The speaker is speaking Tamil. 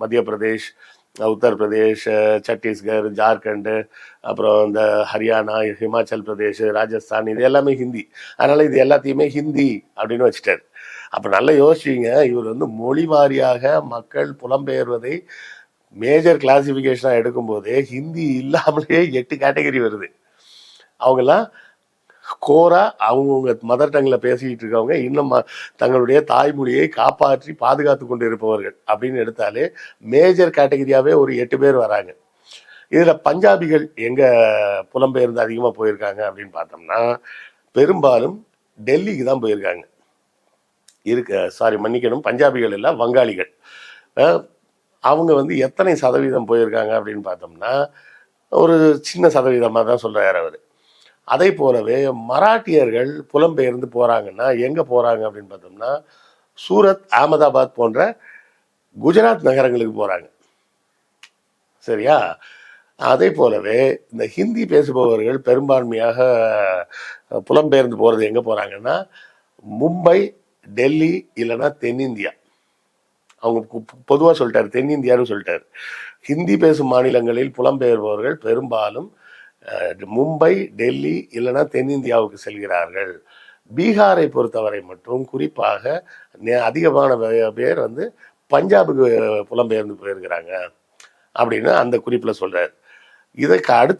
மத்திய பிரதேஷ் உத்தரப்பிரதேஷ் சத்தீஸ்கர் ஜார்க்கண்டு அப்புறம் இந்த ஹரியானா ஹிமாச்சல் பிரதேஷ் ராஜஸ்தான் இது எல்லாமே ஹிந்தி. அதனால இது எல்லாத்தையுமே ஹிந்தி அப்படின்னு வச்சுட்டாரு. அப்போ நல்லா யோசிச்சிங்க இவர் வந்து மொழி வாரியாக மக்கள் புலம்பெயர்வதை மேஜர் கிளாசிஃபிகேஷனாக எடுக்கும்போதே ஹிந்தி இல்லாமலே எட்டு கேட்டகரி வருது. அவங்கெல்லாம் கோரா அவங்கவுங்க மதர் டங்கில் பேசிக்கிட்டு இருக்கவங்க இன்னும் ம- தங்களுடைய தாய்மொழியை காப்பாற்றி பாதுகாத்து கொண்டு இருப்பவர்கள் அப்படின்னு எடுத்தாலே மேஜர் கேட்டகரியாவே ஒரு எட்டு பேர் வராங்க. இதில் பஞ்சாபிகள் எங்கே புலம்பெயர்ந்து அதிகமாக போயிருக்காங்க அப்படின்னு பார்த்தோம்னா பெரும்பாலும் டெல்லிக்கு தான் போயிருக்காங்க. இருக்க சாரி மன்னிக்கணும் பஞ்சாபிகள் இல்லை வங்காளிகள். அவங்க வந்து எத்தனை சதவீதம் போயிருக்காங்க அப்படின்னு பார்த்தோம்னா ஒரு சின்ன சதவீதமாக தான் சொல்கிறார் அவர். அதே போலவே மராட்டியர்கள் புலம்பெயர்ந்து போகிறாங்கன்னா எங்கே போகிறாங்க அப்படின்னு பார்த்தோம்னா சூரத் அகமதாபாத் போன்ற குஜராத் நகரங்களுக்கு போகிறாங்க சரியா? அதே போலவே இந்த ஹிந்தி பேசுபவர்கள் பெரும்பான்மையாக புலம்பெயர்ந்து போகிறது எங்கே போகிறாங்கன்னா மும்பை டெல்லி இல்லைன்னா தென்னிந்தியா. அவங்க பொதுவாக சொல்லிட்டார் தென்னிந்தியான்னு சொல்லிட்டாரு. ஹிந்தி பேசும் மாநிலங்களில் புலம்பெயர்பவர்கள் பெரும்பாலும் மும்பை டெல்லி இல்லைனா தென்னிந்தியாவுக்கு செல்கிறார்கள். பீகாரை பொறுத்தவரை மட்டும் குறிப்பாக நே- அதிகமான பேர் வந்து பஞ்சாபுக்கு புலம்பெயர்ந்து போயிருக்கிறாங்க அப்படின்னு அந்த குறிப்பில் சொல்றாரு. இதற்கு அடுத்த